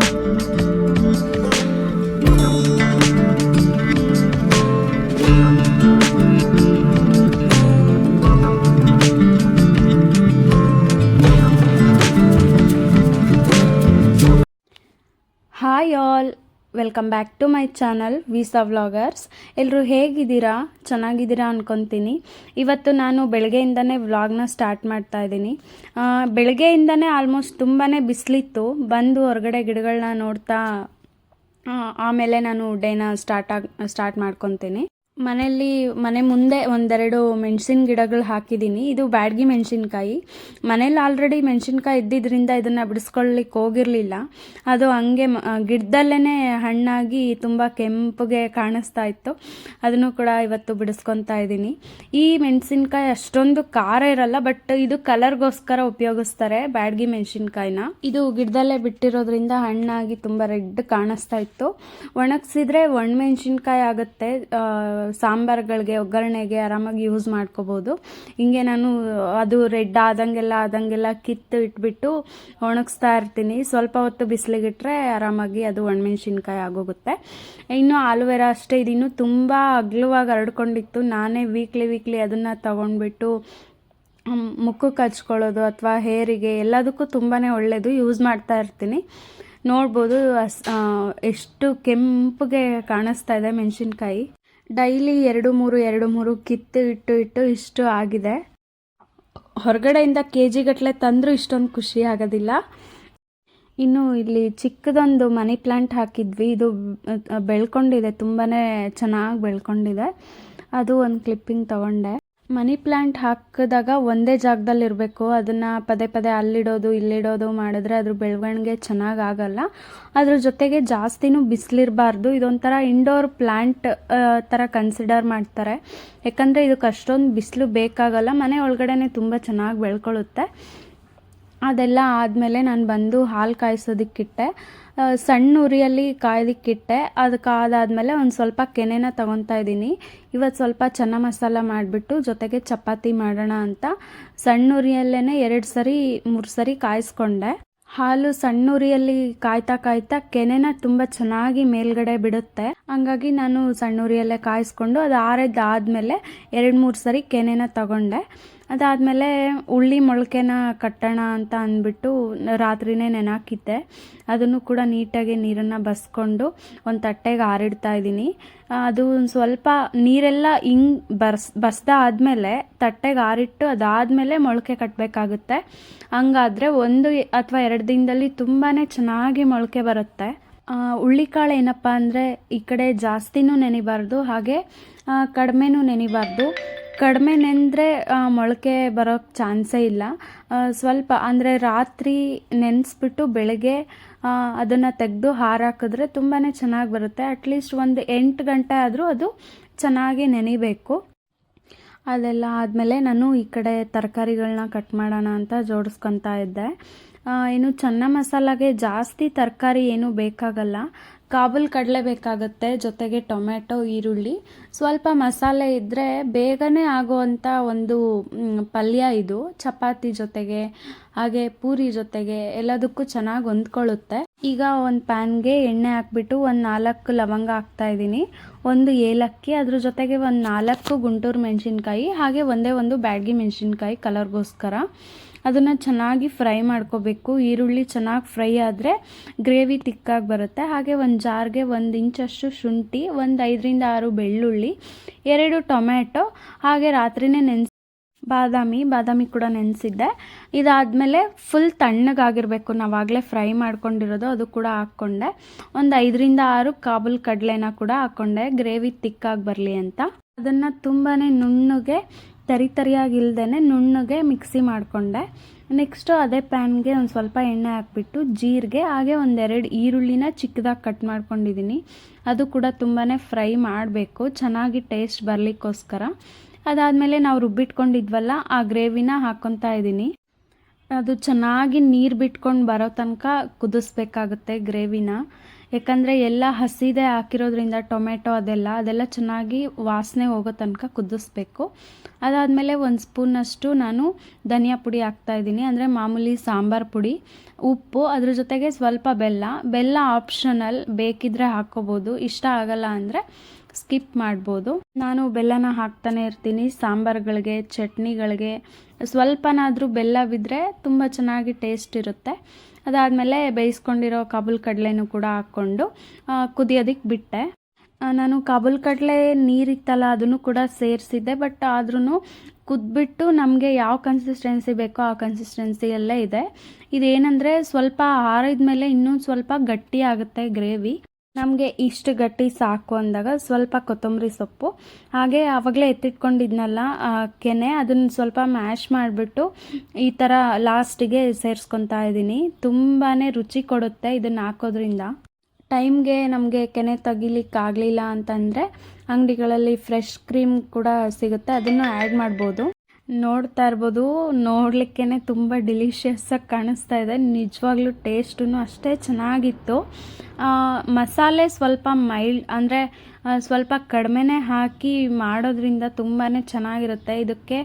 Bye. Welcome back to my channel visa vloggers ಎಲ್ಲರೂ ಹೇಗಿದ್ದೀರಾ? ಚೆನ್ನಾಗಿದ್ದೀರಾ ಅಂದ್ಕೊತೀನಿ ಇವತ್ತು ನಾನು ಬೆಳಗ್ಗೆಯಿಂದನೇ ವ್ಲಾಗ್ನ ಸ್ಟಾರ್ಟ್ ಮಾಡ್ತಾ ಇದ್ದೀನಿ. ಬೆಳಗ್ಗೆಯಿಂದನೇ ಆಲ್ಮೋಸ್ಟ್ ತುಂಬಾ ಬಿಸಿಲಿತ್ತು. ಬಂದು ಹೊರಗಡೆ ಗಿಡಗಳನ್ನ ನೋಡ್ತಾ ಆಮೇಲೆ ನಾನು ಡೇನ ಸ್ಟಾರ್ಟ್ ಆಗಿ ಸ್ಟಾರ್ಟ್ ಮಾಡ್ಕೊತೀನಿ. ಮನೆಯಲ್ಲಿ ಮನೆ ಮುಂದೆ ಒಂದೆರಡು ಮೆಣಸಿನ ಗಿಡಗಳು ಹಾಕಿದ್ದೀನಿ ಇದು ಬ್ಯಾಡ್ಗಿ ಮೆಣಸಿನ್ಕಾಯಿ. ಮನೇಲಿ ಆಲ್ರೆಡಿ ಮೆಣಸಿನ್ಕಾಯಿ ಇದ್ದಿದ್ದರಿಂದ ಇದನ್ನು ಬಿಡಿಸ್ಕೊಳ್ಳಿಕ್ಕೆ ಹೋಗಿರಲಿಲ್ಲ. ಅದು ಹಂಗೆ ಗಿಡದಲ್ಲೇ ಹಣ್ಣಾಗಿ ತುಂಬ ಕೆಂಪಗೆ ಕಾಣಿಸ್ತಾ ಇತ್ತು. ಅದನ್ನು ಕೂಡ ಇವತ್ತು ಬಿಡಿಸ್ಕೊತಾ ಇದ್ದೀನಿ. ಈ ಮೆಣಸಿನ್ಕಾಯಿ ಅಷ್ಟೊಂದು ಖಾರ ಇರಲ್ಲ, ಬಟ್ ಇದು ಕಲರ್ಗೋಸ್ಕರ ಉಪಯೋಗಿಸ್ತಾರೆ ಬ್ಯಾಡ್ಗಿ ಮೆಣಸಿನ್ಕಾಯಿನ. ಇದು ಗಿಡದಲ್ಲೇ ಬಿಟ್ಟಿರೋದ್ರಿಂದ ಹಣ್ಣಾಗಿ ತುಂಬ ರೆಡ್ ಕಾಣಿಸ್ತಾ ಇತ್ತು. ಒಣಗಿಸಿದ್ರೆ ಒಣಮೆಣಸಿನ್ಕಾಯಿ ಆಗುತ್ತೆ. ಸಾಂಬಾರ್ಗಳಿಗೆ, ಒಗ್ಗರಣೆಗೆ ಆರಾಮಾಗಿ ಯೂಸ್ ಮಾಡ್ಕೋಬೋದು. ಹಿಂಗೆ ನಾನು ಅದು ರೆಡ್ ಆದಂಗೆಲ್ಲ ಆದಂಗೆಲ್ಲ ಕಿತ್ತು ಇಟ್ಬಿಟ್ಟು ಒಣಗಿಸ್ತಾ ಇರ್ತೀನಿ. ಸ್ವಲ್ಪ ಹೊತ್ತು ಬಿಸಿಲಿಗಿಟ್ರೆ ಆರಾಮಾಗಿ ಅದು ಒಣಮೆಣ್ಸಿನ್ಕಾಯಿ ಆಗೋಗುತ್ತೆ. ಇನ್ನು ಆಲೋವೆರಾ ಅಷ್ಟೇ, ಇದಿನ್ನು ತುಂಬ ಅಗ್ಲವಾಗಿ ಹರಡ್ಕೊಂಡಿತ್ತು. ನಾನೇ ವೀಕ್ಲಿ ವೀಕ್ಲಿ ಅದನ್ನು ತಗೊಂಡ್ಬಿಟ್ಟು ಮುಖಕ್ಕೆ ಹಚ್ಕೊಳ್ಳೋದು ಅಥವಾ ಹೇರಿಗೆ ಎಲ್ಲದಕ್ಕೂ ತುಂಬಾ ಒಳ್ಳೆಯದು ಯೂಸ್ ಮಾಡ್ತಾ ಇರ್ತೀನಿ. ನೋಡ್ಬೋದು ಎಷ್ಟು ಕೆಂಪಗೆ ಕಾಣಿಸ್ತಾ ಇದೆ ಮೆಣಸಿನ್ಕಾಯಿ. ಡೈಲಿ ಎರಡು ಮೂರು ಎರಡು ಮೂರು ಕಿತ್ತು ಇಟ್ಟು ಇಟ್ಟು ಇಷ್ಟು ಆಗಿದೆ. ಹೊರಗಡೆಯಿಂದ ಕೆ ಜಿಗಟ್ಟಲೆ ತಂದರೂ ಇಷ್ಟೊಂದು ಖುಷಿ ಆಗೋದಿಲ್ಲ. ಇನ್ನು ಇಲ್ಲಿ ಚಿಕ್ಕದೊಂದು ಮನಿ ಪ್ಲ್ಯಾಂಟ್ ಹಾಕಿದ್ವಿ. ಇದು ಬೆಳ್ಕೊಂಡಿದೆ. ತುಂಬಾ ಚೆನ್ನಾಗಿ ಬೆಳ್ಕೊಂಡಿದೆ. ಅದು ಒಂದು ಕ್ಲಿಪ್ಪಿಂಗ್ ತಗೊಂಡೆ. ಮನಿ ಪ್ಲ್ಯಾಂಟ್ ಹಾಕಿದಾಗ ಒಂದೇ ಜಾಗದಲ್ಲಿ ಇರಬೇಕು ಅದನ್ನು ಪದೇ ಪದೇ ಅಲ್ಲಿಡೋದು, ಇಲ್ಲಿಡೋದು ಮಾಡಿದ್ರೆ ಅದ್ರ ಬೆಳವಣಿಗೆ ಚೆನ್ನಾಗಿ ಆಗಲ್ಲ. ಅದ್ರ ಜೊತೆಗೆ ಜಾಸ್ತಿನೂ ಬಿಸಿಲಿರಬಾರ್ದು. ಇದೊಂಥರ ಇಂಡೋರ್ ಪ್ಲ್ಯಾಂಟ್ ಥರ ಕನ್ಸಿಡರ್ ಮಾಡ್ತಾರೆ. ಯಾಕಂದರೆ ಇದಕ್ಕೆ ಅಷ್ಟೊಂದು ಬಿಸಿಲು ಬೇಕಾಗಲ್ಲ. ಮನೆ ಒಳಗಡೆ ತುಂಬ ಚೆನ್ನಾಗಿ ಬೆಳ್ಕೊಳ್ಳುತ್ತೆ ಅದೆಲ್ಲ ಆದಮೇಲೆ ನಾನು ಬಂದು ಹಾಲು ಕಾಯಿಸೋದಕ್ಕಿಟ್ಟೆ ಸಣ್ಣ ಉರಿಯಲ್ಲಿ ಕಾಯೋದಕ್ಕಿಟ್ಟೆ ಅದು ಕಾದಾದಮೇಲೆ ಒಂದು ಸ್ವಲ್ಪ ಕೆನೆನ ತೊಗೊತಾ ಇದ್ದೀನಿ. ಇವತ್ತು ಸ್ವಲ್ಪ ಚೆನ್ನ ಮಸಾಲ ಮಾಡಿಬಿಟ್ಟು ಜೊತೆಗೆ ಚಪಾತಿ ಮಾಡೋಣ ಅಂತ. ಸಣ್ಣ ಉರಿಯಲ್ಲೇ ಎರಡು ಸರಿ, ಮೂರು ಸರಿ ಕಾಯಿಸ್ಕೊಂಡೆ. ಹಾಲು ಸಣ್ಣ ಉರಿಯಲ್ಲಿ ಕಾಯ್ತಾ ಕಾಯ್ತಾ ಕೆನೆನ ತುಂಬ ಚೆನ್ನಾಗಿ ಮೇಲ್ಗಡೆ ಬಿಡುತ್ತೆ. ಹಂಗಾಗಿ ನಾನು ಸಣ್ಣ ಉರಿಯಲ್ಲೇ ಕಾಯಿಸ್ಕೊಂಡು ಅದು ಆರೈದಾದಮೇಲೆ ಎರಡು ಮೂರು ಸರಿ ಕೆನೆನ ತಗೊಂಡೆ. ಅದಾದಮೇಲೆ ಉಳ್ಳಿ ಮೊಳಕೆನ ಕಟ್ಟೋಣ ಅಂತ ಅಂದ್ಬಿಟ್ಟು ರಾತ್ರಿನೇ ನೆನಾಕಿದ್ದೆ. ಅದನ್ನು ಕೂಡ ನೀಟಾಗಿ ನೀರನ್ನು ಬಸ್ಕೊಂಡು ಒಂದು ತಟ್ಟೆಗೆ ಆರಿಡ್ತಾ ಇದ್ದೀನಿ. ಅದು ಒಂದು ಸ್ವಲ್ಪ ನೀರೆಲ್ಲ ಹಿಂಗೆ ಬರ್ಸ್ ಬಸ್ದ ಆದಮೇಲೆ ತಟ್ಟೆಗೆ ಆರಿಟ್ಟು ಅದಾದಮೇಲೆ ಮೊಳಕೆ ಕಟ್ಟಬೇಕಾಗುತ್ತೆ ಹಂಗಾದರೆ ಒಂದು ಅಥವಾ ಎರಡು ದಿನದಲ್ಲಿ ತುಂಬಾ ಚೆನ್ನಾಗಿ ಮೊಳಕೆ ಬರುತ್ತೆ. ಹುಳ್ಳಿಕಾಳು ಏನಪ್ಪ ಅಂದರೆ ಈ ಕಡೆ ಜಾಸ್ತಿನೂ ನೆನಿಬಾರ್ದು, ಹಾಗೆ ಕಡಿಮೆನೂ ನೆನಿಬಾರ್ದು. ಕಡಿಮೆ ನೆಂದರೆ ಮೊಳಕೆ ಬರೋಕ್ಕೆ ಚಾನ್ಸೇ ಇಲ್ಲ. ಸ್ವಲ್ಪ ಅಂದರೆ ರಾತ್ರಿ ನೆನೆಸ್ಬಿಟ್ಟು ಬೆಳಗ್ಗೆ ಅದನ್ನು ತೆಗೆದು ಹಾರಾಕಿದ್ರೆ ತುಂಬಾ ಚೆನ್ನಾಗಿ ಬರುತ್ತೆ. ಅಟ್ಲೀಸ್ಟ್ ಒಂದು ಎಂಟು ಗಂಟೆ ಆದರೂ ಅದು ಚೆನ್ನಾಗಿ ನೆನಿಬೇಕು. ಅದೆಲ್ಲ ಆದಮೇಲೆ ನಾನು ಈ ಕಡೆ ತರಕಾರಿಗಳನ್ನ ಕಟ್ ಮಾಡೋಣ ಅಂತ ಜೋಡಿಸ್ಕೊತಾ ಇದ್ದೆ. ಇನ್ನು ಚೆನ್ನ ಮಸಾಲಾಗೆ ಜಾಸ್ತಿ ತರಕಾರಿ ಏನು ಬೇಕಾಗಲ್ಲ. ಕಾಬುಲ್ ಕಡಲೆ ಬೇಕಾಗುತ್ತೆ, ಜೊತೆಗೆ ಟೊಮೆಟೊ ಈರುಳ್ಳಿ. ಸ್ವಲ್ಪ ಮಸಾಲೆ ಇದ್ದರೆ ಬೇಗನೆ ಆಗುವಂಥ ಒಂದು ಪಲ್ಯ ಇದು. ಚಪಾತಿ ಜೊತೆಗೆ, ಹಾಗೆ ಪೂರಿ ಜೊತೆಗೆ ಎಲ್ಲದಕ್ಕೂ ಚೆನ್ನಾಗಿ ಹೊಂದ್ಕೊಳ್ಳುತ್ತೆ. ಈಗ ಒಂದು ಪ್ಯಾನ್ಗೆ ಎಣ್ಣೆ ಹಾಕ್ಬಿಟ್ಟು ಒಂದು ನಾಲ್ಕು ಲವಂಗ ಹಾಕ್ತಾ ಇದ್ದೀನಿ. ಒಂದು ಏಲಕ್ಕಿ, ಅದ್ರ ಜೊತೆಗೆ ಒಂದು ನಾಲ್ಕು ಗುಂಟೂರು ಮೆಣಸಿನ್ಕಾಯಿ, ಹಾಗೆ ಒಂದೇ ಒಂದು ಬ್ಯಾಡಗಿ ಮೆಣಸಿನ್ಕಾಯಿ ಕಲರ್ಗೋಸ್ಕರ. ಅದನ್ನು ಚೆನ್ನಾಗಿ ಫ್ರೈ ಮಾಡ್ಕೋಬೇಕು. ಈರುಳ್ಳಿ ಚೆನ್ನಾಗಿ ಫ್ರೈ ಆದರೆ ಗ್ರೇವಿ ತಿಕ್ಕಾಗಿ ಬರುತ್ತೆ. ಹಾಗೆ ಒಂದು ಜಾರ್ಗೆ ಒಂದು ಇಂಚಷ್ಟು ಶುಂಠಿ, ಒಂದು ಐದರಿಂದ ಆರು ಬೆಳ್ಳುಳ್ಳಿ, ಎರಡು ಟೊಮ್ಯಾಟೊ, ಹಾಗೆ ರಾತ್ರಿನೇ ನೆನೆಸಿ ಬಾದಾಮಿ ಬಾದಾಮಿ ಕೂಡ ನೆನೆಸಿದ್ದೆ. ಇದಾದಮೇಲೆ ಫುಲ್ ತಣ್ಣಗಾಗಿರಬೇಕು. ನಾವಾಗಲೇ ಫ್ರೈ ಮಾಡ್ಕೊಂಡಿರೋದು, ಅದು ಕೂಡ ಹಾಕ್ಕೊಂಡೆ. ಒಂದು ಐದರಿಂದ ಆರು ಕಾಬೂಲ್ ಕಡಲೆನ ಕೂಡ ಹಾಕ್ಕೊಂಡೆ. ಗ್ರೇವಿ ತಿಕ್ಕಾಗಿ ಬರಲಿ ಅಂತ. ಅದನ್ನು ತುಂಬಾ ನುಣ್ಣಗೆ ತರಿ ತರಿಯಾಗಿಲ್ದೇ ನುಣ್ಣಗೆ ಮಿಕ್ಸಿ ಮಾಡಿಕೊಂಡೆ. ನೆಕ್ಸ್ಟು ಅದೇ ಪ್ಯಾನ್ಗೆ ಒಂದು ಸ್ವಲ್ಪ ಎಣ್ಣೆ ಹಾಕ್ಬಿಟ್ಟು ಜೀರಿಗೆ, ಹಾಗೆ ಒಂದೆರಡು ಈರುಳ್ಳಿನ ಚಿಕ್ಕದಾಗಿ ಕಟ್ ಮಾಡ್ಕೊಂಡಿದ್ದೀನಿ ಅದು ಕೂಡ ತುಂಬಾ ಫ್ರೈ ಮಾಡಬೇಕು, ಚೆನ್ನಾಗಿ ಟೇಸ್ಟ್ ಬರಲಿಕ್ಕೋಸ್ಕರ. ಅದಾದಮೇಲೆ ನಾವು ರುಬ್ಬಿಟ್ಕೊಂಡಿದ್ವಲ್ಲ, ಆ ಗ್ರೇವಿನ ಹಾಕ್ಕೊತಾ ಇದ್ದೀನಿ ಅದು ಚೆನ್ನಾಗಿ ನೀರು ಬಿಟ್ಕೊಂಡು ಬರೋ ತನಕ ಕುದಿಸ್ಬೇಕಾಗುತ್ತೆ ಗ್ರೇವಿನ ಯಾಕಂದರೆ ಎಲ್ಲ ಹಸಿದೆ ಹಾಕಿರೋದ್ರಿಂದ ಟೊಮೆಟೊ ಅದೆಲ್ಲ ಅದೆಲ್ಲ ಚೆನ್ನಾಗಿ ವಾಸನೆ ಹೋಗೋ ತನಕ ಕುದಿಸ್ಬೇಕು. ಅದಾದಮೇಲೆ ಒಂದು ಸ್ಪೂನಷ್ಟು ನಾನು ಧನಿಯಾ ಪುಡಿ ಹಾಕ್ತಾಯಿದ್ದೀನಿ ಅಂದರೆ ಮಾಮೂಲಿ ಸಾಂಬಾರು ಪುಡಿ, ಉಪ್ಪು, ಅದ್ರ ಜೊತೆಗೆ ಸ್ವಲ್ಪ ಬೆಲ್ಲ. ಬೆಲ್ಲ ಆಪ್ಷನಲ್ ಬೇಕಿದ್ರೆ ಹಾಕ್ಕೋಬೋದು ಇಷ್ಟ ಆಗಲ್ಲ ಅಂದರೆ ಸ್ಕಿಪ್ ಮಾಡ್ಬೋದು. ನಾನು ಬೆಲ್ಲನ ಹಾಕ್ತಾನೆ ಇರ್ತೀನಿ, ಸಾಂಬಾರುಗಳಿಗೆ, ಚಟ್ನಿಗಳಿಗೆ. ಸ್ವಲ್ಪನಾದರೂ ಬೆಲ್ಲ ಬಿದ್ದರೆ ತುಂಬ ಚೆನ್ನಾಗಿ ಟೇಸ್ಟ್ ಇರುತ್ತೆ. ಅದಾದಮೇಲೆ ಬೇಯಿಸ್ಕೊಂಡಿರೋ ಕಾಬುಲ್ ಕಡಲೆನೂ ಕೂಡ ಹಾಕ್ಕೊಂಡು ಕುದಿಯೋದಕ್ಕೆ ಬಿಟ್ಟೆ. ನಾನು ಕಾಬುಲ್ ಕಡಲೆ ನೀರಿತ್ತಲ್ಲ, ಅದನ್ನು ಕೂಡ ಸೇರಿಸಿದ್ದೆ, ಬಟ್ ಆದ್ರೂ ಕುದ್ಬಿಟ್ಟು ನಮಗೆ ಯಾವ ಕನ್ಸಿಸ್ಟೆನ್ಸಿ ಬೇಕೋ ಆ ಕನ್ಸಿಸ್ಟೆನ್ಸಿಯಲ್ಲೇ ಇದೆ. ಇದೇನೆಂದರೆ ಸ್ವಲ್ಪ ಆರಿದ ಮೇಲೆ ಇನ್ನೂ ಸ್ವಲ್ಪ ಗಟ್ಟಿ ಆಗುತ್ತೆ ಗ್ರೇವಿ. ನಮಗೆ ಇಷ್ಟು ಗಟ್ಟಿ ಸಾಕು ಅಂದಾಗ ಸ್ವಲ್ಪ ಕೊತ್ತಂಬರಿ ಸೊಪ್ಪು. ಹಾಗೆ ಆವಾಗಲೇ ಎತ್ತಿಟ್ಕೊಂಡಿದ್ನಲ್ಲ ಕೆನೆ, ಅದನ್ನು ಸ್ವಲ್ಪ ಮ್ಯಾಶ್ ಮಾಡಿಬಿಟ್ಟು ಈ ಥರ ಲಾಸ್ಟಿಗೆ ಸೇರಿಸ್ಕೊತಾ ಇದ್ದೀನಿ ತುಂಬಾ ರುಚಿ ಕೊಡುತ್ತೆ ಇದನ್ನು ಹಾಕೋದ್ರಿಂದ. ಟೈಮ್ಗೆ ನಮಗೆ ಕೆನೆ ತೆಗಿಲಿಕ್ಕೆ ಆಗಲಿಲ್ಲ ಅಂತಂದರೆ ಅಂಗಡಿಗಳಲ್ಲಿ ಫ್ರೆಶ್ ಕ್ರೀಮ್ ಕೂಡ ಸಿಗುತ್ತೆ, ಅದನ್ನು ಆ್ಯಡ್ ಮಾಡ್ಬೋದು. ನೋಡ್ತಾ ಇರ್ಬೋದು. ನೋಡಲಿಕ್ಕೇ ತುಂಬ ಡಿಲಿಷಿಯಸ್ಸಾಗಿ ಕಾಣಿಸ್ತಾ ಇದೆ. ನಿಜವಾಗ್ಲೂ ಟೇಸ್ಟೂ ಅಷ್ಟೇ ಚೆನ್ನಾಗಿತ್ತು. ಮಸಾಲೆ ಸ್ವಲ್ಪ ಮೈಲ್ಡ್ ಅಂದರೆ ಸ್ವಲ್ಪ ಕಡಿಮೆನೇ ಹಾಕಿ ಮಾಡೋದ್ರಿಂದ ತುಂಬಾ ಚೆನ್ನಾಗಿರುತ್ತೆ. ಇದಕ್ಕೆ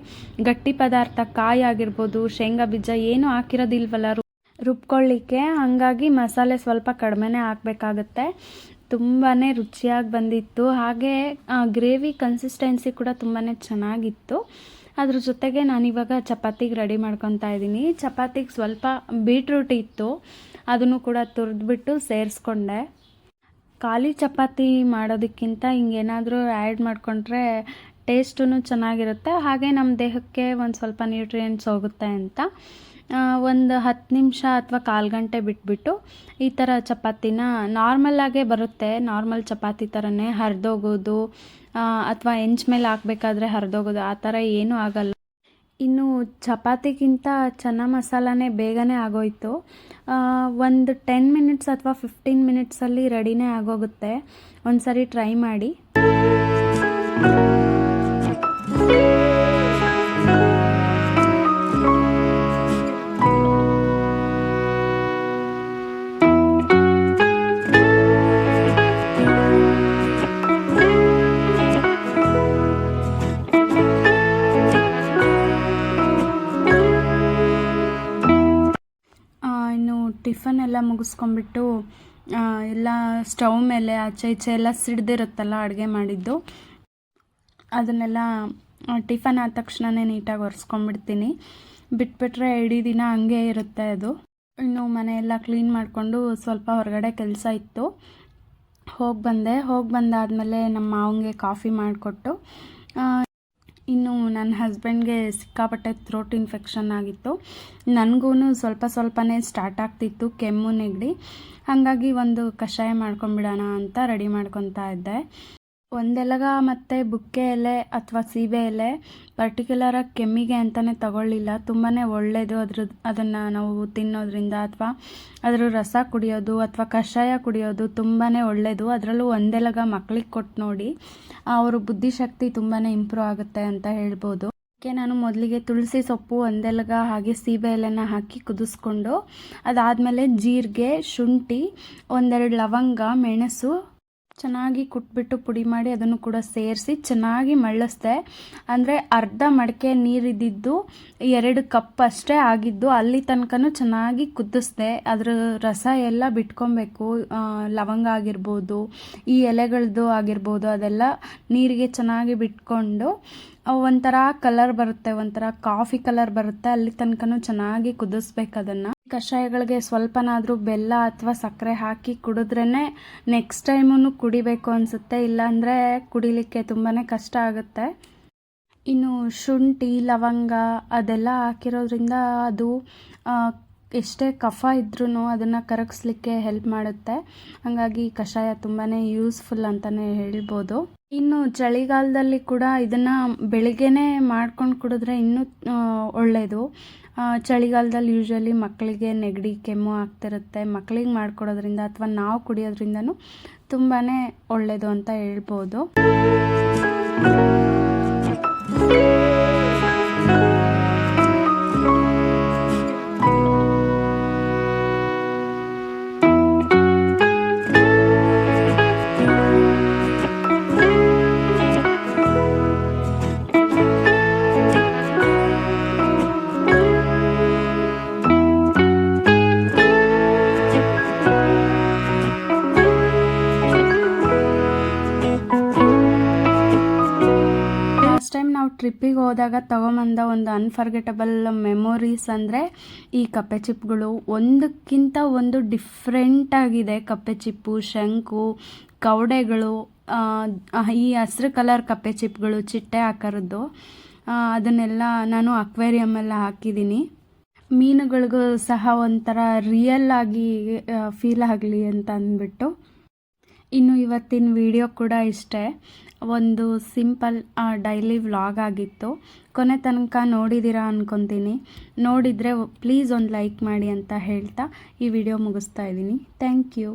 ಗಟ್ಟಿ ಪದಾರ್ಥ, ಕಾಯಿ ಆಗಿರ್ಬೋದು, ಶೇಂಗಾ ಬೀಜ ಏನು ಹಾಕಿರೋದಿಲ್ವಲ್ಲ ರುಬ್ಕೊಳ್ಳಿಕ್ಕೆ. ಹಾಗಾಗಿ ಮಸಾಲೆ ಸ್ವಲ್ಪ ಕಡಿಮೆನೇ ಹಾಕಬೇಕಾಗತ್ತೆ. ತುಂಬಾ ರುಚಿಯಾಗಿ ಬಂದಿತ್ತು. ಹಾಗೆ ಗ್ರೇವಿ ಕನ್ಸಿಸ್ಟೆನ್ಸಿ ಕೂಡ ತುಂಬಾ ಚೆನ್ನಾಗಿತ್ತು. ಅದ್ರ ಜೊತೆಗೆ ನಾನಿವಾಗ ಚಪಾತಿಗೆ ರೆಡಿ ಮಾಡ್ಕೊತಾ ಇದ್ದೀನಿ. ಚಪಾತಿಗೆ ಸ್ವಲ್ಪ ಬೀಟ್ರೂಟ್ ಇತ್ತು. ಅದನ್ನು ಕೂಡ ತುರಿದ್ಬಿಟ್ಟು ಸೇರಿಸ್ಕೊಂಡೆ. ಖಾಲಿ ಚಪಾತಿ ಮಾಡೋದಕ್ಕಿಂತ ಹಿಂಗೇನಾದರೂ ಆ್ಯಡ್ ಮಾಡಿಕೊಂಡ್ರೆ ಟೇಸ್ಟೂ ಚೆನ್ನಾಗಿರುತ್ತೆ. ಹಾಗೆ ನಮ್ಮ ದೇಹಕ್ಕೆ ಒಂದು ಸ್ವಲ್ಪ ನ್ಯೂಟ್ರಿಯೆಂಟ್ಸ್ ಹೋಗುತ್ತೆ ಅಂತ. ಒಂದು ಹತ್ತು ನಿಮಿಷ ಅಥವಾ ಕಾಲು ಗಂಟೆ ಬಿಟ್ಬಿಟ್ಟು ಈ ಥರ ಚಪಾತಿನ ನಾರ್ಮಲ್ಲಾಗೇ ಬರುತ್ತೆ. ನಾರ್ಮಲ್ ಚಪಾತಿ ಥರನೇ ಹರಿದೋಗೋದು ಅಥವಾ ಹೆಂಚ್ ಮೇಲೆ ಹಾಕಬೇಕಾದ್ರೆ ಹರಿದೋಗೋದು, ಆ ಥರ ಏನೂ ಆಗಲ್ಲ. ಇನ್ನು ಚಪಾತಿಗಿಂತ ಚೆನ್ನ ಮಸಾಲನೇ ಬೇಗನೆ ಆಗೋಯ್ತು. ಒಂದು ಟೆನ್ ಮಿನಿಟ್ಸ್ ಅಥವಾ ಫಿಫ್ಟೀನ್ ಮಿನಿಟ್ಸಲ್ಲಿ ರೆಡಿನೇ ಆಗೋಗುತ್ತೆ. ಒಂದು ಸರಿ ಟ್ರೈ ಮಾಡಿ. ಟಿಫನ್ ಎಲ್ಲ ಮುಗಿಸ್ಕೊಂಡ್ಬಿಟ್ಟು ಎಲ್ಲ ಸ್ಟವ್ ಮೇಲೆ ಆಚೆ ಈಚೆ ಎಲ್ಲ ಸಿಡ್ದಿರುತ್ತಲ್ಲ ಅಡುಗೆ ಮಾಡಿದ್ದು. ಅದನ್ನೆಲ್ಲ ಟಿಫನ್ ಆದ ತಕ್ಷಣನೇ ನೀಟಾಗಿ ಒರೆಸ್ಕೊಂಡ್ಬಿಡ್ತೀನಿ. ಬಿಟ್ಬಿಟ್ರೆ ಇಡೀ ದಿನ ಹಂಗೆ ಇರುತ್ತೆ ಅದು. ಇನ್ನು ಮನೆಯೆಲ್ಲ ಕ್ಲೀನ್ ಮಾಡಿಕೊಂಡು ಸ್ವಲ್ಪ ಹೊರಗಡೆ ಕೆಲಸ ಇತ್ತು. ಹೋಗಿ ಬಂದೆ. ಹೋಗಿ ಬಂದಾದಮೇಲೆ ನಮ್ಮ ಮಾವಂಗೆ ಕಾಫಿ ಮಾಡಿಕೊಟ್ಟು ಇನ್ನು ನನ್ನ ಹಸ್ಬೆಂಡ್ಗೆ ಸಿಕ್ಕಾಪಟ್ಟೆ ಥ್ರೋಟ್ ಇನ್ಫೆಕ್ಷನ್ ಆಗಿತ್ತು. ನನಗೂ ಸ್ವಲ್ಪ ಸ್ವಲ್ಪನೇ ಸ್ಟಾರ್ಟ್ ಆಗ್ತಿತ್ತು ಕೆಮ್ಮು ನೆಗಡಿ. ಹಾಗಾಗಿ ಒಂದು ಕಷಾಯ ಮಾಡ್ಕೊಂಬಿಡೋಣ ಅಂತ ರೆಡಿ ಮಾಡ್ಕೊತಾ ಇದ್ದೆ. ಒಂದೆಲಗ ಮತ್ತು ಬುಕ್ಕೆ ಎಲೆ ಅಥವಾ ಸೀಬೆ ಎಲೆ ಪರ್ಟಿಕ್ಯುಲರಾಗಿ ಕೆಮ್ಮಿಗೆ ಅಂತಲೇ ತಗೊಳ್ಳಿಲ್ಲ. ತುಂಬಾ ಒಳ್ಳೆಯದು ಅದ್ರ, ಅದನ್ನು ನಾವು ತಿನ್ನೋದ್ರಿಂದ ಅಥವಾ ಅದರ ರಸ ಕುಡಿಯೋದು ಅಥವಾ ಕಷಾಯ ಕುಡಿಯೋದು ತುಂಬಾ ಒಳ್ಳೆಯದು ಅದರಲ್ಲೂ ಒಂದೆಲಗ ಮಕ್ಳಿಗೆ ಕೊಟ್ಟು ನೋಡಿ ಅವ್ರ ಬುದ್ಧಿಶಕ್ತಿ ತುಂಬಾ ಇಂಪ್ರೂವ್ ಆಗುತ್ತೆ ಅಂತ ಹೇಳ್ಬೋದು. ಅದಕ್ಕೆ ನಾನು ಮೊದಲಿಗೆ ತುಳಸಿ ಸೊಪ್ಪು ಒಂದೆಲಗ ಹಾಗೆ ಸೀಬೆ ಎಲೆನ ಹಾಕಿ ಕುದಿಸ್ಕೊಂಡು ಅದಾದಮೇಲೆ ಜೀರಿಗೆ, ಶುಂಠಿ, ಒಂದೆರಡು ಲವಂಗ, ಮೆಣಸು ಚೆನ್ನಾಗಿ ಕುಟ್ಬಿಟ್ಟು ಪುಡಿ ಮಾಡಿ ಅದನ್ನು ಕೂಡ ಸೇರಿಸಿ ಚೆನ್ನಾಗಿ ಮಳ್ಳಿಸ್ದೆ ಅಂದರೆ ಅರ್ಧ ಮಡಕೆ ನೀರಿದ್ದಿದ್ದು ಎರಡು ಕಪ್ ಅಷ್ಟೇ ಆಗಿದ್ದು ಅಲ್ಲಿ ತನಕನೂ ಚೆನ್ನಾಗಿ ಕುದಿಸ್ದೆ. ಅದರ ರಸ ಎಲ್ಲ ಬಿಟ್ಕೊಬೇಕು. ಲವಂಗ ಆಗಿರ್ಬೋದು, ಈ ಎಲೆಗಳದ್ದು ಆಗಿರ್ಬೋದು, ಅದೆಲ್ಲ ನೀರಿಗೆ ಚೆನ್ನಾಗಿ ಬಿಟ್ಕೊಂಡು ಒಂಥರ ಕಲರ್ ಬರುತ್ತೆ, ಒಂಥರ ಕಾಫಿ ಕಲರ್ ಬರುತ್ತೆ. ಅಲ್ಲಿ ತನಕನೂ ಚೆನ್ನಾಗಿ ಕುದಿಸ್ಬೇಕು ಅದನ್ನು. ಕಷಾಯಗಳಿಗೆ ಸ್ವಲ್ಪನಾದರೂ ಬೆಲ್ಲ ಅಥವಾ ಸಕ್ಕರೆ ಹಾಕಿ ಕುಡಿದ್ರೇ ನೆಕ್ಸ್ಟ್ ಟೈಮೂ ಕುಡಿಬೇಕು ಅನಿಸುತ್ತೆ. ಇಲ್ಲಾಂದರೆ ಕುಡಿಲಿಕ್ಕೆ ತುಂಬಾ ಕಷ್ಟ ಆಗುತ್ತೆ. ಇನ್ನು ಶುಂಠಿ, ಲವಂಗ ಅದೆಲ್ಲ ಹಾಕಿರೋದ್ರಿಂದ ಅದು ಎಷ್ಟೇ ಕಫ ಇದ್ರೂ ಅದನ್ನು ಕರಗಿಸ್ಲಿಕ್ಕೆ ಹೆಲ್ಪ್ ಮಾಡುತ್ತೆ. ಹಾಗಾಗಿ ಕಷಾಯ ತುಂಬಾ ಯೂಸ್ಫುಲ್ ಅಂತಲೇ ಹೇಳ್ಬೋದು. ಇನ್ನು ಚಳಿಗಾಲದಲ್ಲಿ ಕೂಡ ಇದನ್ನು ಬೆಳಿಗ್ಗೆನೇ ಮಾಡ್ಕೊಂಡು ಕುಡಿದ್ರೆ ಇನ್ನೂ ಒಳ್ಳೆಯದು ಚಳಿಗಾಲದಲ್ಲಿ ಯೂಶ್ವಲಿ ಮಕ್ಕಳಿಗೆ ನೆಗಡಿ, ಕೆಮ್ಮು ಆಗ್ತಿರುತ್ತೆ ಮಕ್ಕಳಿಗೆ ಮಾಡಿಕೊಡೋದ್ರಿಂದ ಅಥವಾ ನಾವು ಕುಡಿಯೋದ್ರಿಂದನೂ ತುಂಬಾ ಒಳ್ಳೆಯದು ಅಂತ ಹೇಳ್ಬೋದು. ಟ್ರಿಪ್ಪಿಗೆ ಹೋದಾಗ ತಗೊಂಬಂದ ಒಂದು ಅನ್ಫರ್ಗೆಟಬಲ್ ಮೆಮೊರೀಸ್ ಅಂದರೆ ಈ ಕಪ್ಪೆ ಚಿಪ್ಗಳು. ಒಂದಕ್ಕಿಂತ ಒಂದು ಡಿಫ್ರೆಂಟ್ ಆಗಿದೆ ಕಪ್ಪೆ ಚಿಪ್ಪು, ಶಂಕು, ಕವಡೆಗಳು ಈ ಹಸಿರು ಕಲರ್ ಕಪ್ಪೆ ಚಿಪ್ಗಳು, ಚಿಟ್ಟೆ ಆಕಾರದ್ದು. ಅದನ್ನೆಲ್ಲ ನಾನು ಅಕ್ವೇರಿಯಮ್ಮೆಲ್ಲ ಹಾಕಿದ್ದೀನಿ ಮೀನುಗಳಿಗೂ ಸಹ ಒಂಥರ ರಿಯಲ್ ಆಗಿ ಫೀಲ್ ಆಗಲಿ ಅಂತ ಅಂದ್ಬಿಟ್ಟು. ಇನ್ನು ಇವತ್ತಿನ ವಿಡಿಯೋ ಕೂಡ ಇಷ್ಟೇ. ಒಂದು ಸಿಂಪಲ್ ಡೈಲಿ ವ್ಲಾಗ್ ಆಗಿತ್ತು. ಕೊನೆ ತನಕ ನೋಡಿದ್ದೀರಾ ಅಂದ್ಕೊತೀನಿ ನೋಡಿದರೆ ಪ್ಲೀಸ್ ಒಂದು ಲೈಕ್ ಮಾಡಿ ಅಂತ ಹೇಳ್ತಾ ಈ ವಿಡಿಯೋ ಮುಗಿಸ್ತಾ ಇದ್ದೀನಿ. Thank you